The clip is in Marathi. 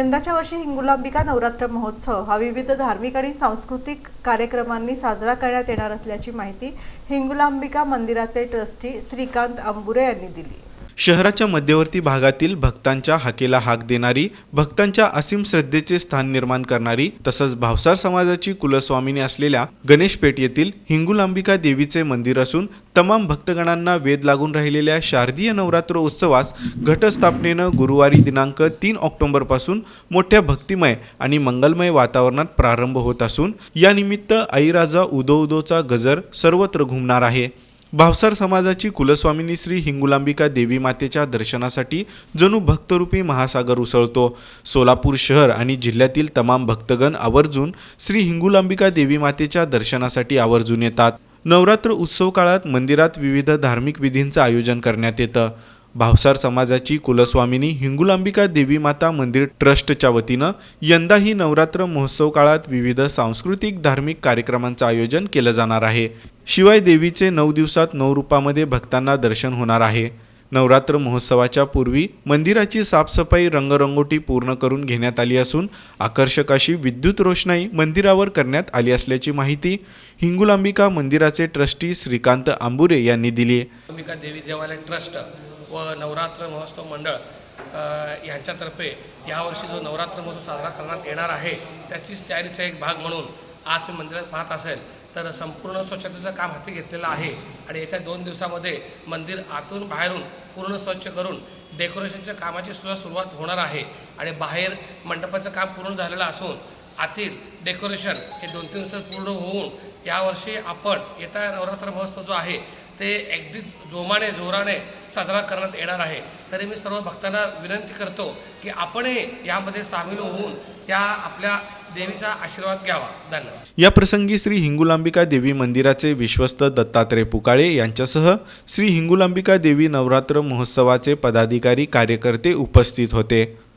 यंदाच्या वर्षी हिंगुलांबिका नवरात्र महोत्सव हा विविध धार्मिक आणि सांस्कृतिक कार्यक्रमांनी साजरा करण्यात येणार असल्याची माहिती हिंगुलांबिका मंदिराचे ट्रस्टी श्रीकांत अंबुरे यांनी दिली. शहराच्या मध्यवर्ती भागातील भक्तांच्या हाकेला हाक देणारी भक्तांच्या असीम श्रद्धेचे स्थान निर्माण करणारी तसंच भावसार समाजाची कुलस्वामिनी असलेल्या गणेशपेठ येथील हिंगुलांबिका देवीचे मंदिर असून तमाम भक्तगणांना वेद लागून राहिलेल्या शारदीय नवरात्र उत्सवास घटस्थापनेनं गुरुवारी दिनांक तीन ऑक्टोबरपासून मोठ्या भक्तिमय आणि मंगलमय वातावरणात प्रारंभ होत असून यानिमित्त आईराजा उदो उदोचा गजर सर्वत्र घुमणार आहे. भावसार समाजाची कुलस्वामिनी श्री हिंगुलांबिका देवी मातेच्या दर्शनासाठी जणू भक्तरूपी महासागर उसळतो. सोलापूर शहर आणि जिल्ह्यातील तमाम भक्तगण आवर्जून श्री हिंगुलांबिका देवी मातेच्या दर्शनासाठी आवर्जून येतात. नवरात्र उत्सव काळात मंदिरात विविध धार्मिक विधींचं आयोजन करण्यात येतं. भावसार समाजाची कुलस्वामिनी हिंगुलांबिका देवी माता मंदिर ट्रस्टच्या वतीनं यंदाही नवरात्र महोत्सव काळात विविध सांस्कृतिक धार्मिक कार्यक्रमांचं आयोजन केलं जाणार आहे. शिवाय देवीचे नऊ दिवसात नऊ रूपामध्ये भक्तांना दर्शन होणार आहे. नवरात्र महोत्सवाच्या पूर्वी मंदिराची साफसफाई रंगरंगोटी पूर्ण करून घेण्यात आली असून आकर्षक अशी विद्युत रोषणाई मंदिरावर करण्यात आली असल्याची माहिती हिंगुलांबिका मंदिराचे ट्रस्टी श्रीकांत आंबुरे यांनी दिली आहे. अंबिका देवी देवालय ट्रस्ट व नवरात्र महोत्सव मंडळ यांच्यातर्फे यावर्षी जो नवरात्र महोत्सव साजरा करण्यात येणार आहे त्याचीच तयारीचा एक भाग म्हणून आज मंदिरात पाहत असेल. तर संपूर्ण स्वच्छतेचं काम हाती घेतलेलं आहे. आणि येत्या दोन दिवसामध्ये मंदिर आतून बाहेरून पूर्ण स्वच्छ करून डेकोरेशनच्या कामाची सुद्धा सुरुवात होणार आहे. आणि बाहेर मंडपाचं काम पूर्ण झालेलं असून आतील डेकोरेशन हे दोन तीन दिवसात पूर्ण होऊन यावर्षी आपण येत्या नवरात्र महोत्सव जो आहे ते अगदी जोमाने जोराने साजरा करण्यात येणार आहे. तरी मी सर्व भक्तांना विनंती करतो की आपणही यामध्ये सामील होऊन या आपल्या देवीचा आशीर्वाद घ्यावा. धन्यवाद. या प्रसंगी श्री हिंगुलांबिका देवी मंदिराचे विश्वस्त दत्तात्रय पुकाळे यांच्यासह श्री हिंगुलांबिका देवी नवरात्र महोत्सवाचे पदाधिकारी कार्यकर्ते उपस्थित होते.